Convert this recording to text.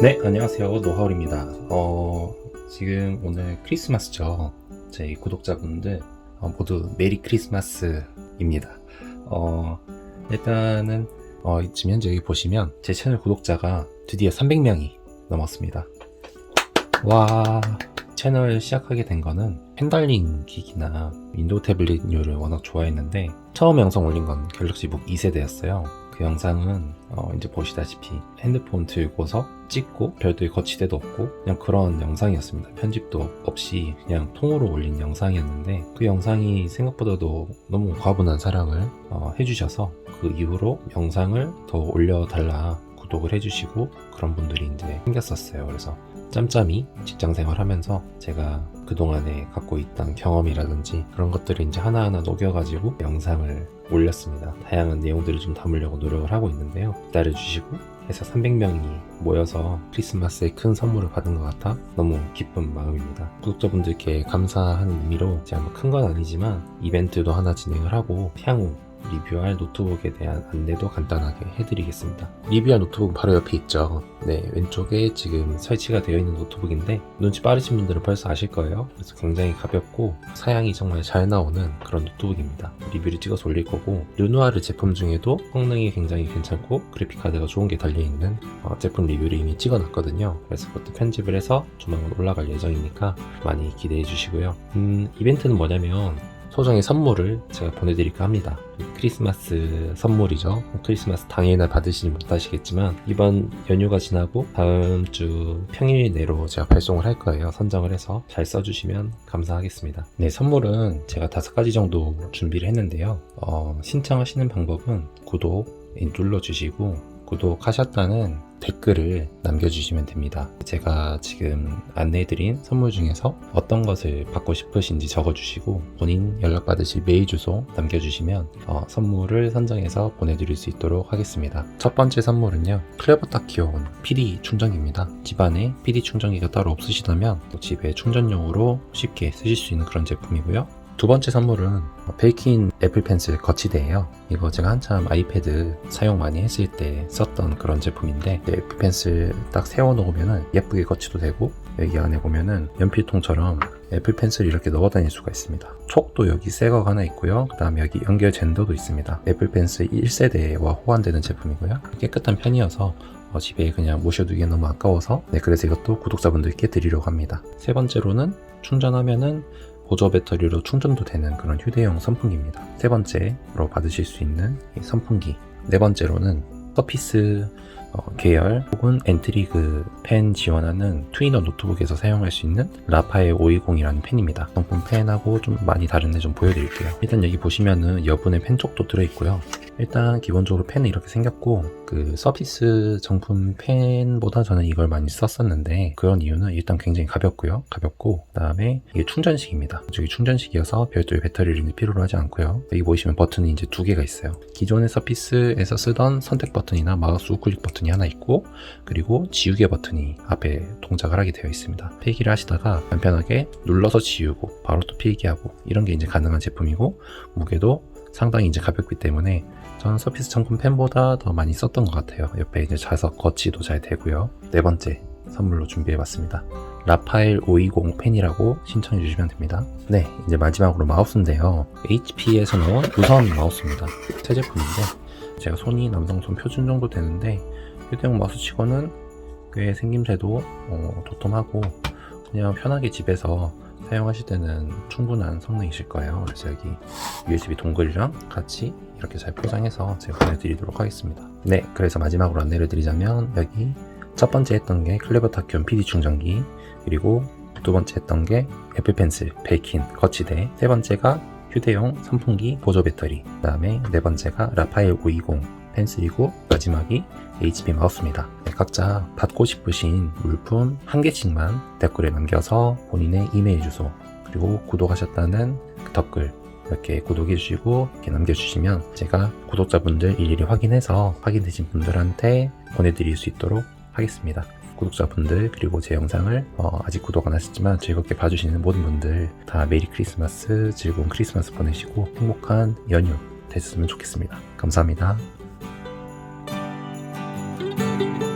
네, 안녕하세요. 노하울입니다. 어, 지금 오늘 크리스마스죠. 제 구독자분들 어, 모두 메리 크리스마스입니다. 어, 일단은 어, 지금 현재 여기 보시면 제 채널 구독자가 드디어 300명이 넘었습니다. 와, 채널 시작하게 된 거는 펜달링 기기나 윈도우 태블릿류를 워낙 좋아했는데 처음 영상 올린 건 갤럭시북 2세대였어요. 그 영상은 어, 이제 보시다시피 핸드폰 들고서 찍고 별도의 거치대도 없고 그냥 그런 영상이었습니다. 편집도 없이 그냥 통으로 올린 영상이었는데 그 영상이 생각보다도 너무 과분한 사랑을 어, 해주셔서 그 이후로 영상을 더 올려달라 구독을 해주시고 그런 분들이 이제 생겼었어요. 그래서 짬짬이 직장 생활하면서 제가 그동안에 갖고 있던 경험이라든지 그런 것들을 이제 하나하나 녹여가지고 영상을 올렸습니다. 다양한 내용들을 좀 담으려고 노력을 하고 있는데요. 기다려주시고 해서 300명이 모여서 크리스마스에 큰 선물을 받은 것 같아 너무 기쁜 마음입니다. 구독자분들께 감사하는 의미로 제가 뭐 큰 건 아니지만 이벤트도 하나 진행을 하고 향후 리뷰할 노트북에 대한 안내도 간단하게 해드리겠습니다. 리뷰할 노트북 바로 옆에 있죠. 네, 왼쪽에 지금 설치가 되어 있는 노트북인데 눈치 빠르신 분들은 벌써 아실 거예요. 그래서 굉장히 가볍고 사양이 정말 잘 나오는 그런 노트북입니다. 리뷰를 찍어서 올릴 거고 르누아르 제품 중에도 성능이 굉장히 괜찮고 그래픽 카드가 좋은 게 달려있는 어, 제품 리뷰를 이미 찍어놨거든요. 그래서 그것도 편집을 해서 조만간 올라갈 예정이니까 많이 기대해 주시고요. 음, 이벤트는 뭐냐면 소정의 선물을 제가 보내드릴까 합니다. 크리스마스 선물이죠. 크리스마스 당일날 받으시지 못하시겠지만 이번 연휴가 지나고 다음 주 평일 내로 제가 발송을 할 거예요. 선정을 해서 잘 써주시면 감사하겠습니다. 네, 선물은 제가 다섯 가지 정도 준비를 했는데요. 어, 신청하시는 방법은 구독 눌러주시고 구독하셨다는 댓글을 남겨주시면 됩니다. 제가 지금 안내해드린 선물 중에서 어떤 것을 받고 싶으신지 적어주시고 본인 연락받으실 메일 주소 남겨주시면 어, 선물을 선정해서 보내드릴 수 있도록 하겠습니다. 첫 번째 선물은요. 클레버타 귀여운 PD 충전기입니다. 집안에 PD 충전기가 따로 없으시다면 집에 충전용으로 쉽게 쓰실 수 있는 그런 제품이고요. 두 번째 선물은 베이킨 애플 펜슬 거치대예요. 이거 제가 한참 아이패드 사용 많이 했을 때 썼던 그런 제품인데 애플 펜슬 딱 세워 놓으면 예쁘게 거치도 되고 여기 안에 보면은 연필통처럼 애플 펜슬 이렇게 넣어 다닐 수가 있습니다. 촉도 여기 새거 하나 있고요. 그 다음에 여기 연결 젠더도 있습니다. 애플 펜슬 1세대와 호환되는 제품이고요. 깨끗한 편이어서 어, 집에 그냥 모셔두기에 너무 아까워서 네 그래서 이것도 구독자분들께 드리려고 합니다. 세 번째로는 충전하면은 보조 배터리로 충전도 되는 그런 휴대용 선풍기입니다. 세 번째로 받으실 수 있는 이 선풍기. 네 번째로는 서피스 어, 계열 혹은 엔트리그 펜 지원하는 트위너 노트북에서 사용할 수 있는 라파엘 520이라는 펜입니다. 정품 펜하고 좀 많이 다른데 좀 보여드릴게요. 일단 여기 보시면은 여분의 펜 쪽도 들어있고요. 일단 기본적으로 펜은 이렇게 생겼고 그 서피스 정품 펜보다 저는 이걸 많이 썼었는데 그런 이유는 일단 굉장히 가볍고요. 가볍고 그 다음에 이게 충전식입니다. 이쪽이 충전식이어서 별도의 배터리를 필요로 하지 않고요. 여기 보시면 버튼이 이제 두 개가 있어요. 기존의 서피스에서 쓰던 선택 버튼이나 마우스 우클릭 버튼이 하나 있고 그리고 지우개 버튼이 앞에 동작을 하게 되어 있습니다. 필기를 하시다가 간편하게 눌러서 지우고 바로 또 필기하고 이런 게 이제 가능한 제품이고 무게도 상당히 이제 가볍기 때문에 저는 서피스 정품 펜보다 더 많이 썼던 것 같아요. 옆에 이제 자석 거치도 잘 되고요. 네 번째 선물로 준비해봤습니다. 라파엘 520 펜이라고 신청해 주시면 됩니다. 네, 이제 마지막으로 마우스인데요. HP에서 나온 무선 마우스입니다. 새 제품인데 제가 손이 남성 손 표준 정도 되는데 휴대용 마우스 치고는 꽤 생김새도 어, 도톰하고 그냥 편하게 집에서 사용하실 때는 충분한 성능이실 거예요. 그래서 여기 USB 동글이랑 같이 이렇게 잘 포장해서 제가 보내드리도록 하겠습니다. 네, 그래서 마지막으로 안내를 드리자면 여기 첫 번째 했던 게 클레버 타큐온 PD 충전기 그리고 두 번째 했던 게 애플 펜슬, 베이킨, 거치대 세 번째가 휴대용 선풍기 보조 배터리 그 다음에 네 번째가 라파엘 520 펜슬이고 마지막이 HP 마우스입니다. 네, 각자 받고 싶으신 물품 한 개씩만 댓글에 남겨서 본인의 이메일 주소 그리고 구독하셨다는 그 댓글 이렇게 구독해 주시고 이렇게 남겨주시면 제가 구독자분들 일일이 확인해서 확인되신 분들한테 보내드릴 수 있도록 하겠습니다. 구독자분들 그리고 제 영상을 어, 아직 구독 안 하셨지만 즐겁게 봐주시는 모든 분들 다 메리 크리스마스 즐거운 크리스마스 보내시고 행복한 연휴 되셨으면 좋겠습니다. 감사합니다. thank you